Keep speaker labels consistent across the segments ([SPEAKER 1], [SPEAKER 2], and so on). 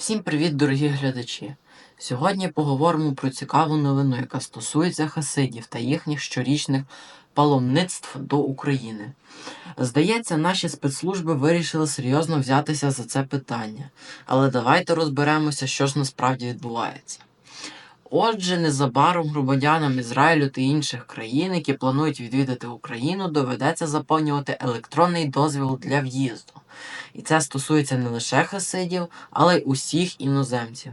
[SPEAKER 1] Всім привіт, дорогі глядачі! Сьогодні поговоримо про цікаву новину, яка стосується хасидів та їхніх щорічних паломництв до України. Здається, наші спецслужби вирішили серйозно взятися за це питання. Але давайте розберемося, що ж насправді відбувається. Отже, незабаром громадянам Ізраїлю та інших країн, які планують відвідати Україну, доведеться заповнювати електронний дозвіл для в'їзду. І це стосується не лише хасидів, але й усіх іноземців.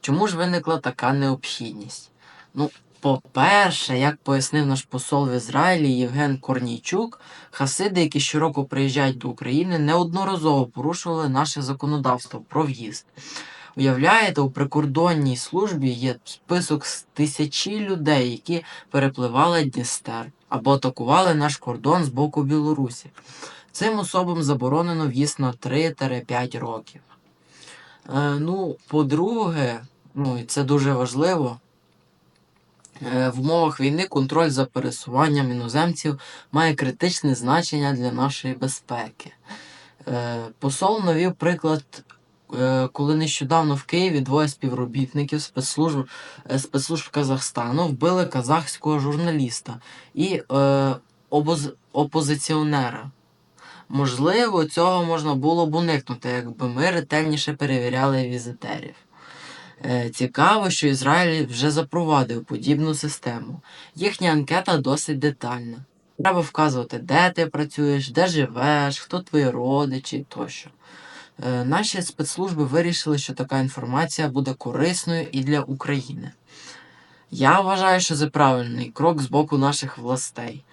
[SPEAKER 1] Чому ж виникла така необхідність? Ну, по-перше, як пояснив наш посол в Ізраїлі Євген Корнійчук, хасиди, які щороку приїжджають до України, неодноразово порушували наше законодавство про в'їзд. Уявляєте, у прикордонній службі є список з тисячі людей, які перепливали Дністер або атакували наш кордон з боку Білорусі. Цим особам заборонено в'їзд на 3-5 років. Е, ну, по-друге, ну і це дуже важливо. е, В умовах війни контроль за пересуванням іноземців має критичне значення для нашої безпеки. Е, Посол навів приклад, коли нещодавно в Києві двоє співробітників спецслужб, е, спецслужб Казахстану вбили казахського журналіста і е, обоз, опозиціонера. Можливо, цього можна було б уникнути, якби ми ретельніше перевіряли візитерів. Е, Цікаво, що Ізраїль вже запровадив подібну систему. Їхня анкета досить детальна. Треба вказувати, де ти працюєш, де живеш, хто твої родичі тощо. Е, Наші спецслужби вирішили, що така інформація буде корисною і для України. Я вважаю, що це правильний крок з боку наших властей.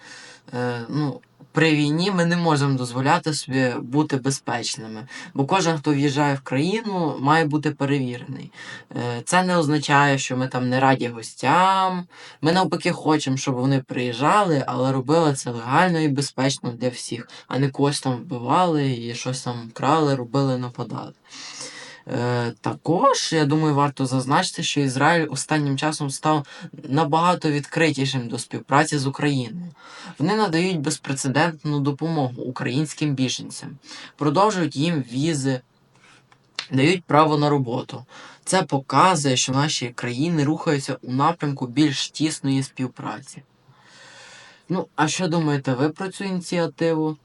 [SPEAKER 1] Е, ну, при війні ми не можемо дозволяти собі бути безпечними, бо кожен, хто в'їжджає в країну, має бути перевірений. Е, Це не означає, що ми там не раді гостям. Ми навпаки хочемо, щоб вони приїжджали, але робили це легально і безпечно для всіх, а не когось там вбивали і щось там крали, робили, нападали. Е, також, я думаю, варто зазначити, що Ізраїль останнім часом став набагато відкритішим до співпраці з Україною. Вони надають безпрецедентну допомогу українським біженцям, продовжують їм візи, дають право на роботу. Це показує, що наші країни рухаються у напрямку більш тісної співпраці. Ну, а що думаєте ви про цю ініціативу?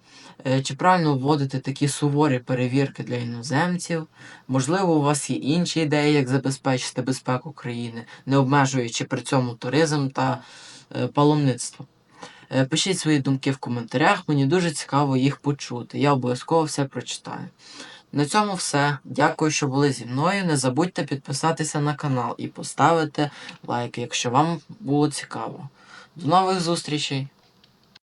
[SPEAKER 1] Е, Чи правильно вводити такі суворі перевірки для іноземців? Можливо, у вас є інші ідеї, як забезпечити безпеку країни, не обмежуючи при цьому туризм та е, паломництво. Е, Пишіть свої думки в коментарях, мені дуже цікаво їх почути. Я обов'язково все прочитаю. На цьому все. Дякую, що були зі мною. Не забудьте підписатися на канал і поставити лайк, якщо вам було цікаво. До нових зустрічей!